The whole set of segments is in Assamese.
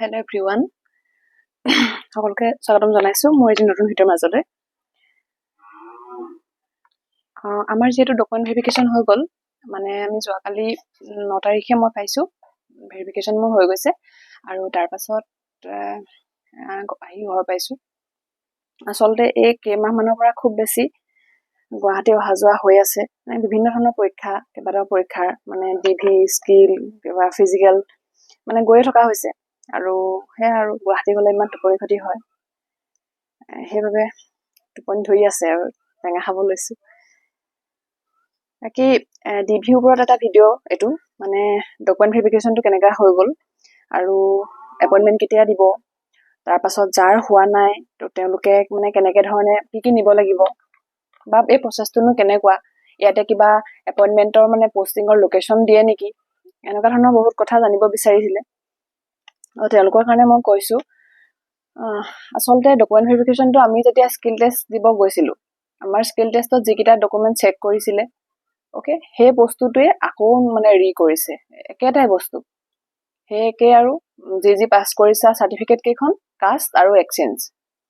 হেল্ল' এভৰিৱান সকলোকে স্বাগতম জনাইছোঁ। মোৰ এটি নতুন ভিডিঅ'ৰ মাজলৈ। আমাৰ যিহেতু ডকুমেণ্ট ভেৰিফিকেশ্যন হৈ গ'ল মানে আমি যোৱাকালি ন তাৰিখে মই পাইছোঁ। ভেৰিফিকেশ্যন মোৰ হৈ গৈছে আৰু তাৰপাছত আহি ঘৰ পাইছোঁ। আচলতে এই কেইমাহমানৰ পৰা খুব বেছি গুৱাহাটী অহা যোৱা হৈ আছে। মানে বিভিন্ন ধৰণৰ পৰীক্ষা কেইবাটাও পৰীক্ষাৰ মানে ডি ভি স্কিল কিবা ফিজিকেল মানে গৈয়ে থকা হৈছে। আৰু সেয়া আৰু গুৱাহাটী গ'লে ইমান টোপনি ক্ষতি হয়। সেইবাবে টোপনি ধৰি আছে আৰু টেঙা খাব লৈছোঁ। বাকী ডি ভিৰ ওপৰত এটা ভিডিঅ' এইটো মানে ডকুমেণ্ট ভেৰিফিকেশ্যনটো কেনেকুৱা হৈ গ'ল আৰু এপইণ্টমেণ্ট কেতিয়া দিব তাৰপাছত যাৰ হোৱা নাই তো তেওঁলোকে মানে কেনেকৈ ধৰণে কি কি নিব লাগিব বা এই প্ৰচেছটোনো কেনেকুৱা ইয়াতে কিবা এপইণ্টমেণ্টৰ মানে পষ্টিঙৰ লোকেশ্যন দিয়ে নেকি এনেকুৱা ধৰণৰ বহুত কথা জানিব বিচাৰিছিলে। তেওঁলোকৰ কাৰণে মই কৈছোঁ আচলতে ডকুমেণ্ট ভেৰিফিকেশ্যনটো আমি যেতিয়া স্কিল টেষ্ট দিব গৈছিলোঁ আমাৰ স্কিল টেষ্টত যিকেইটা ডকুমেণ্ট চেক কৰিছিলে অ'কে সেই বস্তুটোৱে আকৌ মানে ৰি কৰিছে একেটাই বস্তু। সেই একে আৰু যি যি পাছ কৰিছা চাৰ্টিফিকেট কেইখন কাষ্ট আৰু এক্সচেঞ্জ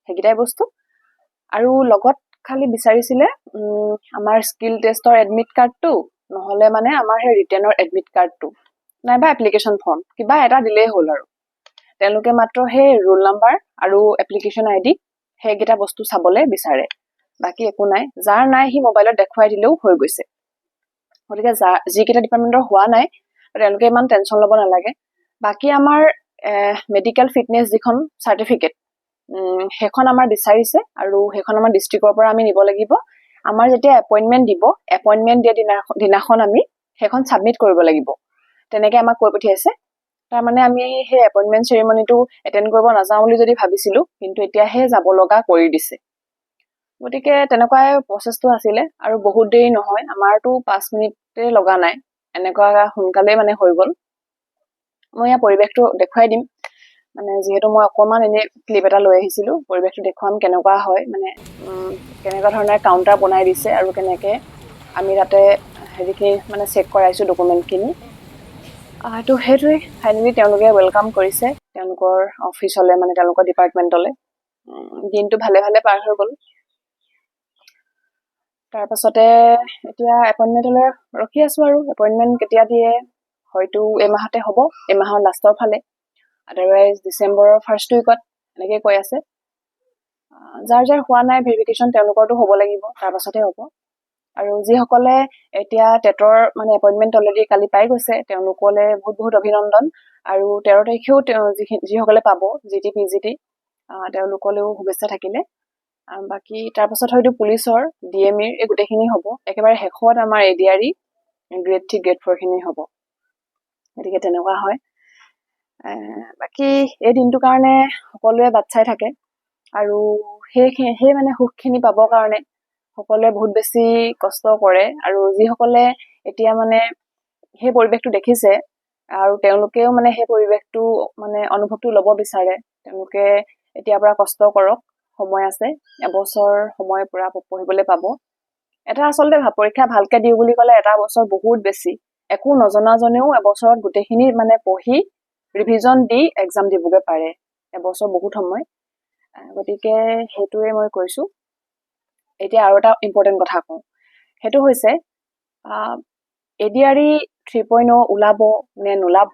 সেইকেইটাই বস্তু। আৰু লগত খালি বিচাৰিছিলে আমাৰ স্কিল টেষ্টৰ এডমিট কাৰ্ডটো নহ'লে মানে আমাৰ সেই ৰিটেনৰ এডমিট কাৰ্ডটো নাইবা এপ্লিকেশ্যন ফৰ্ম কিবা এটা দিলেই হ'ল আৰু। তেওঁলোকে মাত্ৰ সেই ৰোল নাম্বাৰ আৰু এপ্লিকেশ্যন আই ডি সেইকেইটা বস্তু চাবলৈ বিচাৰে। বাকী একো নাই। যাৰ নাই সি মোবাইলত দেখুৱাই দিলেও হৈ গৈছে। গতিকে যাৰ যিকেইটা ডিপাৰ্টমেণ্টৰ হোৱা নাই তেওঁলোকে ইমান টেনশ্যন ল'ব নালাগে। বাকী আমাৰ মেডিকেল ফিটনেছ যিখন চাৰ্টিফিকেট সেইখন আমাৰ বিচাৰিছে আৰু সেইখন আমাৰ ডিষ্ট্ৰিক্টৰ পৰা আমি নিব লাগিব। আমাৰ যেতিয়া এপইণ্টমেণ্ট দিব এপইণ্টমেণ্ট দিয়া দিনা দিনাখন আমি সেইখন ছাবমিট কৰিব লাগিব। তেনেকৈ আমাক কৈ পঠিয়াইছে। তাৰমানে আমি সেই এপইণ্টমেণ্ট চেৰিমনিটো এটেণ্ড কৰিব নাযাওঁ বুলি যদি ভাবিছিলোঁ কিন্তু এতিয়াহে যাব লগা কৰি দিছে। গতিকে তেনেকুৱাই প্ৰচেছটো আছিলে আৰু বহুত দেৰি নহয় আমাৰতো পাঁচ মিনিটে লগা নাই এনেকুৱা সোনকালেই মানে হৈ গ'ল। মই ইয়াৰ পৰিৱেশটো দেখুৱাই দিম। মানে যিহেতু মই অকণমান এনেই ক্লিপ এটা লৈ আহিছিলোঁ পৰিৱেশটো দেখুৱাম কেনেকুৱা হয় মানে কেনেকুৱা ধৰণে কাউণ্টাৰ বনাই দিছে আৰু কেনেকৈ আমি তাতে হেৰিখিনি মানে চেক কৰাইছোঁ ডকুমেণ্টখিনি তো সেইটোৱে। ফাইনেলি তেওঁলোকে ৱেলকাম কৰিছে তেওঁলোকৰ অফিচলৈ মানে তেওঁলোকৰ ডিপাৰ্টমেণ্টলৈ দিনটো ভালে ভালে পাৰ হৈ গ'ল। তাৰপাছতে এতিয়া এপইণ্টমেণ্টলৈ ৰখি আছোঁ আৰু। এপইণ্টমেণ্ট কেতিয়া দিয়ে হয়তো এমাহতে হ'ব এমাহৰ লাষ্টৰ ফালে। আদাৰৱাইজ ডিচেম্বৰৰ ফাৰ্ষ্ট উইকত এনেকৈ কৈ আছে। যাৰ যাৰ হোৱা নাই ভেৰিফিকেশ্যন তেওঁলোকৰতো হ'ব লাগিব তাৰপাছতহে হ'ব। আৰু যিসকলে এতিয়া টেটৰ মানে এপইণ্টমেণ্ট অলৰেডি কালি পাই গৈছে তেওঁলোকলৈ বহুত বহুত অভিনন্দন। আৰু তেৰ তাৰিখেও তেওঁ যিসকলে পাব G T P G T তেওঁলোকলৈও শুভেচ্ছা থাকিলে। বাকী তাৰপাছত হয়তো পুলিচৰ ডি এম ইৰ এই গোটেইখিনি হ'ব। একেবাৰে শেষত আমাৰ A D R E grade three grade ফ'ৰখিনি হ'ব। গতিকে তেনেকুৱা হয়। বাকী এই দিনটোৰ কাৰণে সকলোৱে বাট চাই থাকে। আৰু সেই সেই মানে সুখখিনি পাবৰ কাৰণে সকলোৱে বহুত বেছি কষ্ট কৰে আৰু যিসকলে এতিয়া মানে সেই পৰিৱেশটো দেখিছে আৰু তেওঁলোকেও মানে সেই পৰিৱেশটো মানে অনুভৱটো ল'ব বিচাৰে তেওঁলোকে এতিয়াৰ পৰা কষ্ট কৰক সময় আছে এবছৰ সময় পূৰা পঢ়িবলৈ পাব। এটা আচলতে পৰীক্ষা ভালকে দিওঁ বুলি ক'লে এটা বছৰ বহুত বেছি। একো নজনাজনেও এবছৰত গোটেইখিনি মানে পঢ়ি ৰিভিজন দি এক্সাম দিবগৈ পাৰে এবছৰ বহুত সময়। গতিকে সেইটোৱে মই কৈছোঁ। এতিয়া আৰু এটা ইম্পৰ্টেণ্ট কথা কওঁ। সেইটো হৈছে A D R E three point ওলাব নে নোলাব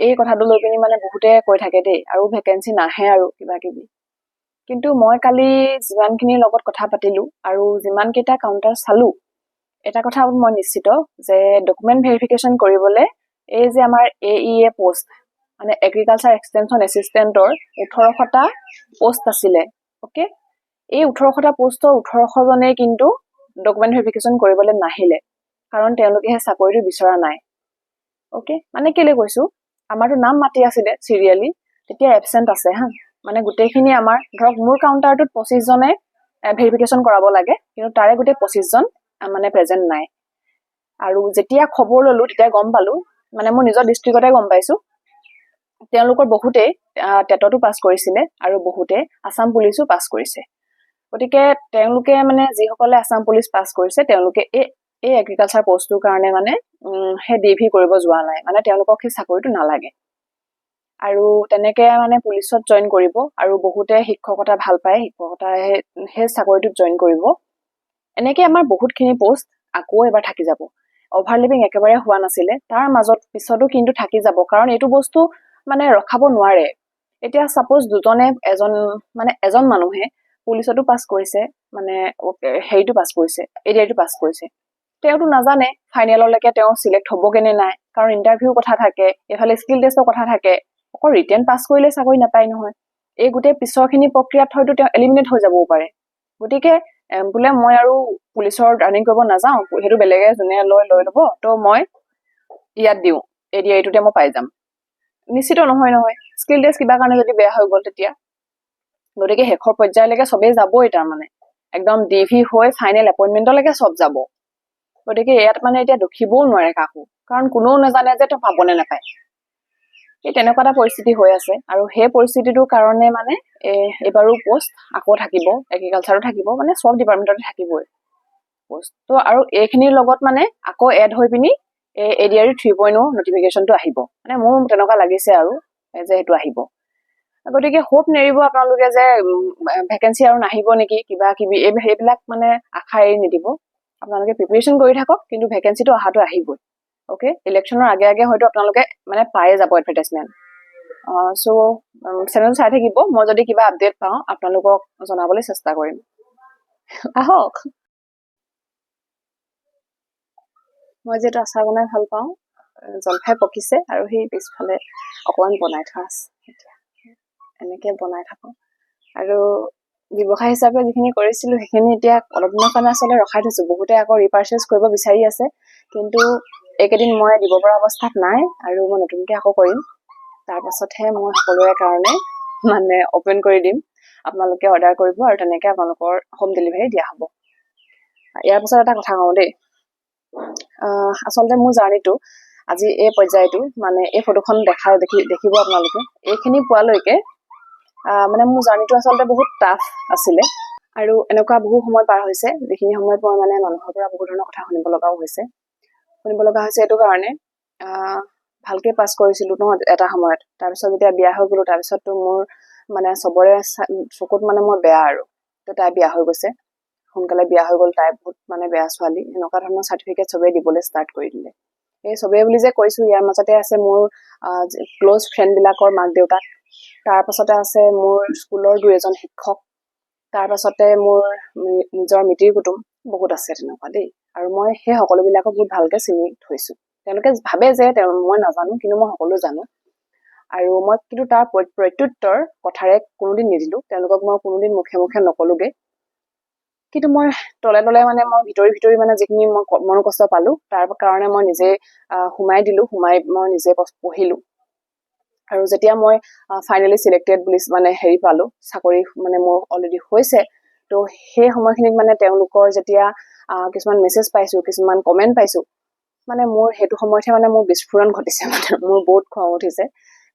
এই কথাটো লৈ পিনি মানে বহুতে কৈ থাকে দেই আৰু ভেকেঞ্চি নাহে আৰু কিবা কিবি কিন্তু মই কালি যিমানখিনিৰ লগত কথা পাতিলোঁ আৰু যিমানকেইটা কাউণ্টাৰ চালোঁ এটা কথা মই নিশ্চিত যে ডকুমেণ্ট ভেৰিফিকেশ্যন কৰিবলৈ এই যে আমাৰ এ ই এ পষ্ট মানে এগ্ৰিকালচাৰ এক্সটেনশ্যন এছিষ্টেণ্টৰ ওঠৰশটা পষ্ট আছিলে অ'কে এই ওঠৰশটা পষ্টৰ ওঠৰশজনেই কিন্তু ডকুমেণ্ট ভেৰিফিকেশ্যন কৰিবলৈ নাহিলে। কাৰণ তেওঁলোকে সেই চাকৰিটো বিচৰা নাই। অ'কে মানে কেলৈ কৈছোঁ? আমাৰতো নাম মাতি আছিলে চিৰিয়েলি তেতিয়া এবচেণ্ট আছে হা। মানে গোটেইখিনি আমাৰ ধৰক মোৰ কাউণ্টাৰটোত পঁচিছজনে ভেৰিফিকেশ্যন কৰাব লাগে কিন্তু তাৰে গোটেই পঁচিছজন মানে প্ৰেজেণ্ট নাই। আৰু যেতিয়া খবৰ ল'লোঁ তেতিয়া গম পালোঁ মানে মোৰ নিজৰ ডিষ্ট্ৰিক্টতে গম পাইছোঁ তেওঁলোকৰ বহুতেই টেটতো পাছ কৰিছিলে আৰু বহুতে আছাম পুলিচো পাছ কৰিছে। গতিকে তেওঁলোকে মানে যিসকলে আছাম পুলিচ পাছ কৰিছে তেওঁলোকে এই এই এগ্ৰিকালচাৰ পষ্টটোৰ কাৰণে মানে সেই ডি ভি কৰিব যোৱা নাই। মানে তেওঁলোকক সেই চাকৰিটো নালাগে। আৰু তেনেকে মানে পুলিচত জইন কৰিব আৰু বহুতে শিক্ষকতা ভাল পায় শিক্ষকতা সেই- চাকৰিটোত জইন কৰিব। এনেকে আমাৰ বহুতখিনি পোষ্ট আকৌ এবাৰ থাকি যাব। অভাৰলিভিং একেবাৰে হোৱা নাছিলে। তাৰ মাজত পিছতো কিন্তু থাকি যাব। কাৰণ এইটো বস্তু মানে ৰখাব নোৱাৰে। এতিয়া চাপ'জ দুজনে এজন মানে এজন মানুহে পুলিচতো পাছ কৰিছে মানে হেৰিটো পাছ কৰিছে এডিআইটো পাছ কৰিছে। তেওঁতো নাজানে ফাইনেললৈকে তেওঁ চিলেক্ট হ'বগে নে নাই কাৰণ ইণ্টাৰভিউ কথা থাকে এইফালে স্কিল টেষ্টৰ কথা থাকে অকল ৰিটেন পাছ কৰিলে চাকৰি নাপায় নহয়। এই গোটেই পিছৰখিনি প্ৰক্ৰিয়াত হয়তো তেওঁ এলিমিনেট হৈ যাবও পাৰে। গতিকে বোলে মই আৰু পুলিচৰ ৰানিং কৰিব নাযাওঁ সেইটো বেলেগে যোনে লৈ লৈ ল'ব ত' মই ইয়াত দিওঁ এইটোতে মই পাই যাম। নিশ্চিত নহয় নহয়। স্কিল টেষ্ট কিবা কাৰণে যদি বেয়া হৈ গ'ল তেতিয়া। গতিকে শেষৰ পৰ্যায়লৈকে চবেই যাবই তাৰমানে। একদম ডি ভি হৈ ফাইনেল এপইণ্টমেণ্টলৈকে চব যাব। গতিকে ইয়াত মানে এতিয়া দুখিবও নোৱাৰে কাকো। কাৰণ কোনেও নাজানে যে তেওঁ পাবনে নাপায়। সেই তেনেকুৱা এটা পৰিস্থিতি হৈ আছে। আৰু সেই পৰিস্থিতিটোৰ কাৰণে মানে এ এইবাৰো পষ্ট আকৌ থাকিব এগ্ৰিকালচাৰো থাকিব মানে চব ডিপাৰ্টমেণ্টতে থাকিবই। পষ্ট ত' আৰু এইখিনিৰ লগত মানে আকৌ এড হৈ পিনি এই A D R three point নটিফিকেশ্যনটো আহিব। মানে মোৰ তেনেকুৱা লাগিছে আৰু এ যে সেইটো আহিব। গতিকে হোপ নেৰিব আপোনালোকে যে ভেকেঞ্চি আৰু নাহিব নেকি কিবা কিবি এই সেইবিলাক মানে আশা এৰি নিদিব। আপোনালোকে প্ৰিপেৰেশ্যন কৰি থাকক কিন্তু ভেকেঞ্চিটো অহাটো আহিবই। অ'কে ইলেকশ্যনৰ আগে আগে হয়তো আপোনালোকে মানে পায়ে যাব এডভাৰটাইজমেণ্ট চ' চেনেল চাই থাকিব। মই যদি কিবা আপডেট পাওঁ আপোনালোকক জনাবলৈ চেষ্টা কৰিম। আহক। মই যিহেতু আচাৰ বনাই ভাল পাওঁ জলফাই পকিছে আৰু সেই পিছফালে অকণমান বনাই থোৱা আছে। এতিয়া। এনেকে বনাই থাকোঁ। আৰু ব্যৱসায় হিচাপে যিখিনি কৰিছিলো সেইখিনি এতিয়া অলপ দিনৰ কাৰণে আচলতে ৰখাই থৈছো। বহুতে আকৌ ৰিপাৰ্চেজ কৰিব বিচাৰি আছে কিন্তু এইকেইদিন মই দিব পৰা অৱস্থাত নাই আৰু মই নতুনকে আকৌ কৰিম। তাৰ পাছতহে মই সকলোৰে কাৰণে মানে অপেন কৰি দিম। আপোনালোকে অৰ্ডাৰ কৰিব আৰু তেনেকে আপোনালোকৰ হোম ডেলিভাৰী দিয়া হ'ব। ইয়াৰ পাছত এটা কথা কওঁ দেই। আচলতে মোৰ জাৰ্ণিটো আজি এই পৰ্যায়টো মানে এই ফটোখন দেখা দেখি দেখিব আপোনালোকে। এইখিনি পোৱালৈকে মানে মোৰ জাৰ্ণিটো আচলতে বহুত টাফ আছিলে। আৰু এনেকুৱা বহু সময় পাৰ হৈছে যিখিনি সময়ত মই মানে মানুহৰ পৰা বহু ধৰণৰ কথা শুনিব লগাও হৈছে। শুনিব লগা হৈছে এইটো কাৰণে ভালকে পাছ কৰিছিলো ন এটা সময়ত। তাৰপিছত যেতিয়া বিয়া হৈ গলো তাৰপিছততো মোৰ মানে চবৰে চকুত মানে মই বেয়া আৰু। তো তাই বিয়া হৈ গৈছে। সোনকালে বিয়া হৈ গ'ল তাই বহুত মানে বেয়া ছোৱালী। এনেকুৱা ধৰণৰ চাৰ্টিফিকেট চবেই দিবলৈ ষ্টাৰ্ট কৰি দিলে। এই চবেই বুলি যে কৈছো ইয়াৰ মাজতে আছে মোৰ ক্ল'জ ফ্ৰেণ্ড বিলাকৰ মাক দেউতাক তাৰ পাছতে আছে মোৰ স্কুলৰ দুই এজন শিক্ষক। তাৰ পাছতে মোৰ নিজৰ মিতিৰ কুটুম বহুত আছে তেনেকুৱা দেই। আৰু মই সেই সকলোবিলাকক বহুত ভালকে চিনি থৈছো। তেওঁলোকে ভাবে যে তেওঁ মই নাজানো কিন্তু মই সকলো জানো। আৰু মই কিন্তু তাৰ প্ৰ- প্ৰত্যুত্তৰ কথাৰে কোনোদিন নিদিলো। তেওঁলোকক মই কোনোদিন মুখে মুখে নকলোগে। কিন্তু মই তলে তলে মানে মই ভিতৰি ভিতৰি মানে যিখিনি মই মনৰ কষ্ট পালো তাৰ কাৰণে মই নিজে সোমাই দিলো সোমাই মই নিজে পঢ়- পঢ়িলো। আৰু যেতিয়া মই ফাইনেলি চিলেক্টেড বুলি মানে হেৰি পালো চাকৰি মানে মোৰ অলৰেডি হৈছে ত' সেই সময়খিনিত মানে তেওঁলোকৰ যেতিয়া কিছুমান মেছেজ পাইছো কিছুমান কমেণ্ট পাইছো মানে মোৰ সেইটো সময়তহে মানে মোৰ বিস্ফোৰণ ঘটিছে মানে মোৰ বহুত খং উঠিছে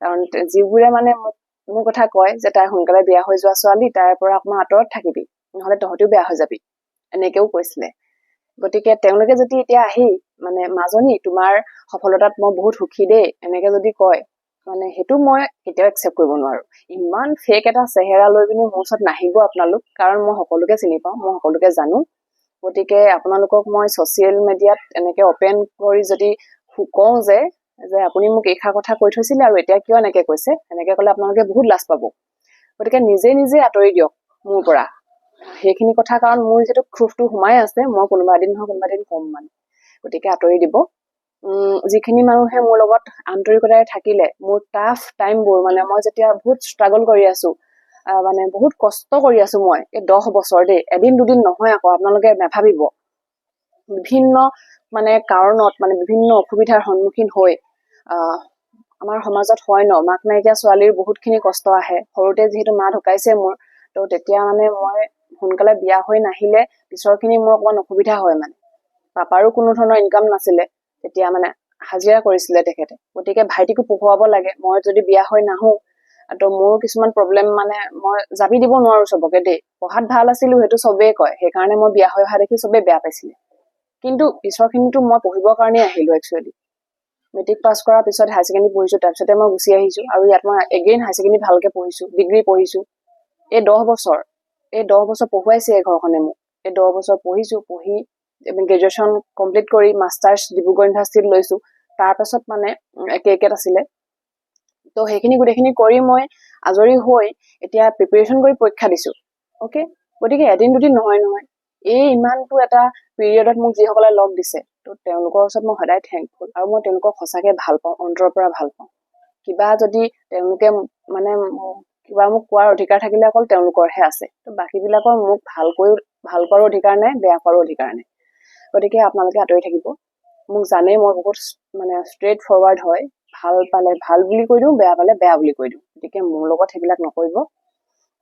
কাৰণ যিবোৰে মানে মোক মোৰ কথা কয় যে তাই সোনকালে বিয়া হৈ যোৱা ছোৱালী তাইৰ পৰা অকণমান আঁতৰত থাকিবি নহলে তহঁতিও বেয়া হৈ যাবি এনেকেও কৈছিলে। গতিকে তেওঁলোকে যদি এতিয়া আহি মানে মাজনী তোমাৰ সফলতাত মই বহুত সুখী দেই এনেকে যদি কয় মানে সেইটো মই কেতিয়াও একচেপ্ট কৰিব নোৱাৰো। ইমান ফেক এটা চেহেৰা লৈ পিনি মোৰ ওচৰত নাহিব আপোনালোক কাৰণ মই সকলোকে চিনি পাওঁ মই সকলোকে জানো। গতিকে আপোনালোকক মই ছচিয়েল মিডিয়াত এনেকে অপেন কৰি যদি কওঁ যে যে আপুনি মোক এইষাৰ কথা কৈ থৈছিলে আৰু এতিয়া কিয় এনেকে কৈছে এনেকে কলে আপোনালোকে বহুত লাজ পাব। গতিকে নিজে নিজে আঁতৰি দিয়ক মোৰ পৰা। সেইখিনি কথা কাৰণ মোৰ যিহেতু ক্ষোভটো সোমাই আছে মই কোনোবা এদিন নহয় কোনোবা এদিন কম মানে। গতিকে আঁতৰি দিব। যিখিনি মানুহে মোৰ লগত আন্তৰিকতাৰে থাকিলে মোৰ টাফ টাইমবোৰ মানে মই যেতিয়া বহুত ষ্ট্ৰাগল কৰি আছো মানে বহুত কষ্ট কৰি আছো মই এই দহ বছৰ দেই এদিন দুদিন নহয় আকৌ আপোনালোকে নাভাবিব। বিভিন্ন মানে কাৰণত মানে বিভিন্ন অসুবিধাৰ সন্মুখীন হৈ আমাৰ সমাজত হয় ন মাক নাইকিয়া ছোৱালীৰ বহুতখিনি কষ্ট আহে সৰুতে যিহেতু মা ঢুকাইছে মোৰ ত' তেতিয়া মানে মই সোনকালে বিয়া হৈ নাহিলে পিছৰখিনি মোৰ অকণমান অসুবিধা হয় মানে। পাপাৰো কোনো ধৰণৰ ইনকাম নাছিলে। তেতিয়া মানে হাজিৰা কৰিছিলে তেখেতে। গতিকে ভাইটিকো পঢ়ুৱাব লাগে মই যদি বিয়া হৈ নাহো ত মোৰ কিছুমান প্ৰব্লেম মানে মই জাবি দিব নোৱাৰো চবকে দেই। পঢ়াত ভাল আছিলো সেইটো চবেই কয়। সেইকাৰণে মই বিয়া হৈ অহা দেখি চবেই বেয়া পাইছিলে। কিন্তু পিছৰখিনিতো মই পঢ়িবৰ কাৰণেই আহিলো একচুৱেলি মেট্ৰিক পাছ কৰাৰ পিছত হায়াৰ ছেকেণ্ডেৰী পঢ়িছোঁ তাৰপিছতে মই গুচি আহিছোঁ আৰু ইয়াত মই এগেইন হায়াৰ ছেকেণ্ডেৰী ভালকৈ পঢ়িছোঁ ডিগ্ৰী পঢ়িছোঁ। এই দহ বছৰ এই দহ বছৰ পঢ়ুৱাইছে ঘৰখনে মোক। এই দহ বছৰ পঢ়িছোঁ পঢ়ি গ্ৰেজুৱেশ্যন কমপ্লিট কৰি মাষ্টাৰ্ছ ডিব্ৰুগড় ইউনিভাৰ্চিটিত লৈছোঁ। তাৰপাছত মানে কে কেত আছিলে। ত' সেইখিনি গোটেইখিনি কৰি মই আজৰি হৈ এতিয়া প্ৰিপেৰেশ্যন কৰি পৰীক্ষা দিছোঁ। অ'কে গতিকে এদিন দুদিন নহয় নহয়। এই ইমানটো এটা পিৰিয়ডত মোক যিসকলে লগ দিছে ত' তেওঁলোকৰ ওচৰত মই সদায় থেংকফুল আৰু মই তেওঁলোকক সঁচাকৈ ভাল পাওঁ অন্তৰৰ পৰা ভাল পাওঁ। কিবা যদি তেওঁলোকে মানে কিবা মোক কোৱাৰ অধিকাৰ থাকিলে অকল তেওঁলোকৰহে আছে। ত' বাকীবিলাকৰ মোক ভালকৈ ভাল কৰাৰ অধিকাৰ নাই বেয়া কৰাৰ অধিকাৰ নাই। গতিকে আপোনালোকে আঁতৰি থাকিব। মোক জানেই মই বহুত মানে ষ্ট্ৰেইট ফৰৱাৰ্ড হয়। ভাল পালে ভাল বুলি কৈ দিওঁ বেয়া পালে বেয়া বুলি কৈ দিওঁ। গতিকে মোৰ লগত সেইবিলাক নকৰিব।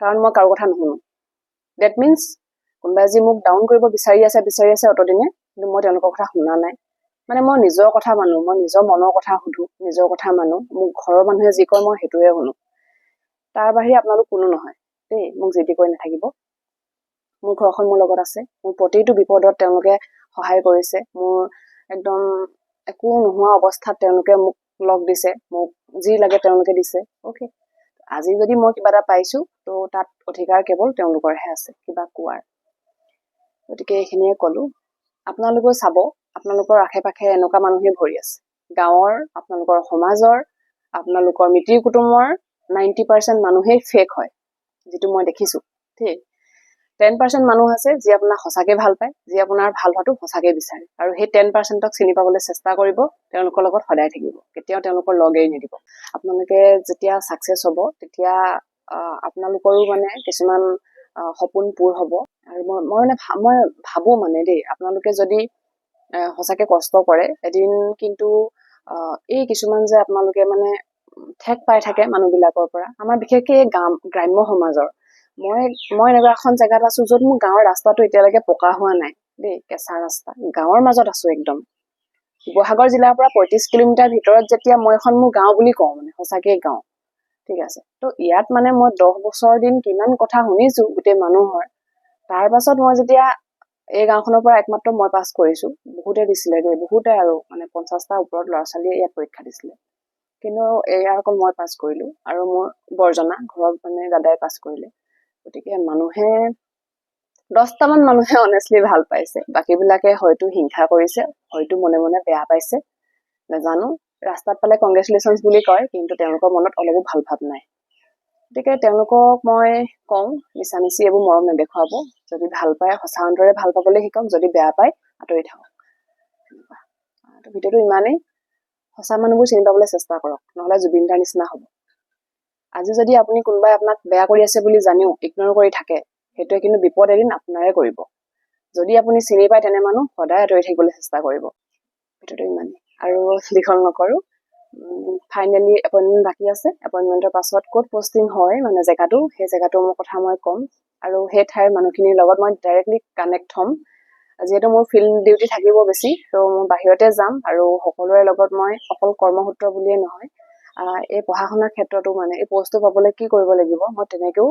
কাৰণ মই কাৰো কথা নুশুনো। ডেট মিনছ কোনোবাই যি মোক ডাউন কৰিব বিচাৰি আছে বিচাৰি আছে অতদিনে কিন্তু মই তেওঁলোকৰ কথা শুনা নাই। মানে মই নিজৰ কথা মানো মই নিজৰ মনৰ কথা সুধো নিজৰ কথা মানো। মোক ঘৰৰ মানুহে যি কয় মই সেইটোৱে শুনো। তাৰ বাহিৰে আপোনালোক কোনো নহয়। দেই মোক যি টি কৈ নাথাকিব। মোৰ ঘৰখন মোৰ লগত আছে। মোৰ প্ৰতিটো বিপদত তেওঁলোকে সহায় কৰিছে। মোৰ একদম একো নোহোৱা অৱস্থাত তেওঁলোকে মোক লগ দিছে। মোক যি লাগে তেওঁলোকে দিছে। অ'কে আজি যদি মই কিবা এটা পাইছোঁ ত' তাত অধিকাৰ কেৱল তেওঁলোকৰহে আছে কিবা কোৱাৰ। গতিকে এইখিনিয়ে ক'লোঁ। আপোনালোকেও চাব আপোনালোকৰ আশে পাশে এনেকুৱা মানুহে ভৰি আছে। গাঁৱৰ আপোনালোকৰ সমাজৰ আপোনালোকৰ মিতিৰ কুটুমৰ নাইণ্টি পাৰ্চেণ্ট মানুহেই ফেক হয় যিটো মই দেখিছোঁ। ঠিক টেন পাৰ্চেণ্ট মানুহ আছে যি আপোনাক সঁচাকৈ ভাল পায় যি আপোনাৰ ভাল হোৱাটো সঁচাকৈ বিচাৰে। আৰু সেই টেন পাৰ্চেণ্টক চিনি পাবলৈ চেষ্টা কৰিব তেওঁলোকৰ লগত সদায় থাকিব। কেতিয়াও তেওঁলোকৰ লগ এৰি নিদিব। আপোনালোকে যেতিয়া ছাকচেছ হ'ব তেতিয়া আপোনালোকৰো মানে কিছুমান সপোন পূৰ হ'ব। আৰু মই মই মানে মই ভাবোঁ মানে দেই আপোনালোকে যদি সঁচাকৈ কষ্ট কৰে এদিন কিন্তু এই কিছুমান যে আপোনালোকে মানে ঠেক পাই থাকে মানুহবিলাকৰ পৰা আমাৰ বিশেষকৈ এই গ্ৰাম্য সমাজৰ মই মই এনেকুৱা এখন জেগাত আছোঁ য'ত মোৰ গাঁৱৰ ৰাস্তাটো এতিয়ালৈকে পকা হোৱা নাই। দেই কেঁচা ৰাস্তা। গাঁৱৰ মাজত আছোঁ একদম। শিৱসাগৰ জিলাৰ পৰা পঁয়ত্ৰিছ কিলোমিটাৰ ভিতৰত যেতিয়া মই এখন মোৰ গাঁও বুলি কওঁ মানে সঁচাকৈ গাঁও। ঠিক আছে। ত' ইয়াত মানে মই দহ বছৰ দিন কিমান কথা শুনিছোঁ গোটেই মানুহৰ। তাৰ পাছত মই যেতিয়া এই গাঁওখনৰ পৰা একমাত্ৰ মই পাছ কৰিছোঁ বহুতে দিছিলে দেই বহুতে আৰু মানে পঞ্চাছটাৰ ওপৰত ল'ৰা ছোৱালীয়ে ইয়াত পৰীক্ষা দিছিলে। কিন্তু এয়া অকল মই পাছ কৰিলোঁ আৰু মোৰ বৰজনা ঘৰত মানে দাদাই পাছ কৰিলে। গতিকে মানুহে দহটামান মানুহে অনেষ্টলি ভাল পাইছে বাকীবিলাকে হয়তো হিংসা কৰিছে হয়তো মনে মনে বেয়া পাইছে নাজানো ৰাস্তাত পালে কংগ্ৰেচুলেশ্যনছ বুলি কয় কিন্তু তেওঁলোকৰ মনত অলপো ভাল ভাৱ নাই গতিকে তেওঁলোকক মই কওঁ মিছামিচি এইবোৰ মৰম নেদেখুৱাব যদি ভাল পায় সঁচা অন্তৰে ভাল পাবলৈ শিকক যদি বেয়া পায় আঁতৰি থাকক ভিডিঅ'টো ইমানেই সঁচা মানুহবোৰ চিনি পাবলৈ চেষ্টা কৰক নহ'লে জুবিন দাৰ নিচিনা হ'ব আজি যদি আপুনি কোনোবাই আপোনাক বেয়া কৰি আছে বুলি জানিও ইগনৰ কৰি থাকে সেইটোৱে কিন্তু বিপদ এদিন আপোনাৰে কৰিব। যদি আপুনি চিনি পায় তেনে মানুহ সদায় আঁতৰি থাকিবলৈ চেষ্টা কৰিব। ভিডিঅ'টো ইমানেই। আৰু দীঘল নকৰোঁ। ফাইনেলি এপইণ্টমেণ্ট বাকী আছে। এপইণ্টমেণ্টৰ পাছত ক'ত পষ্টিং হয় মানে জেগাটো সেই জেগাটোৰ কথা মই ক'ম। আৰু সেই ঠাইৰ মানুহখিনিৰ লগত মই ডাইৰেক্টলি কানেক্ট হ'ম। যিহেতু মোৰ ফিল্ড ডিউটি থাকিব বেছি ত' মই বাহিৰতে যাম। আৰু সকলোৰে লগত মই অকল কৰ্মসূত্ৰ বুলিয়ে নহয় এই পঢ়া শুনাৰ ক্ষেত্ৰতো মানে এই পষ্টটো পাবলৈ কি কৰিব লাগিব? মই তেনেকৈও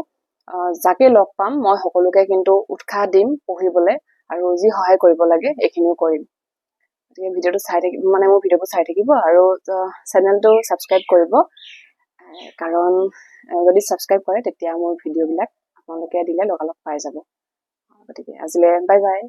যাকে লগ পাম মই সকলোকে কিন্তু উৎসাহ দিম পঢ়িবলৈ আৰু যি সহায় কৰিব লাগে এইখিনিও কৰিম। গতিকে ভিডিঅ'টো চাই থাকিব মানে মোৰ ভিডিঅ'বোৰ চাই থাকিব আৰু চেনেলটো ছাবস্ক্ৰাইব কৰিব। কাৰণ যদি ছাবস্ক্ৰাইব কৰে তেতিয়া মোৰ ভিডিঅ'বিলাক আপোনালোকে দিলে লগালগ পাই যাব। গতিকে আজিলৈ বাই বাই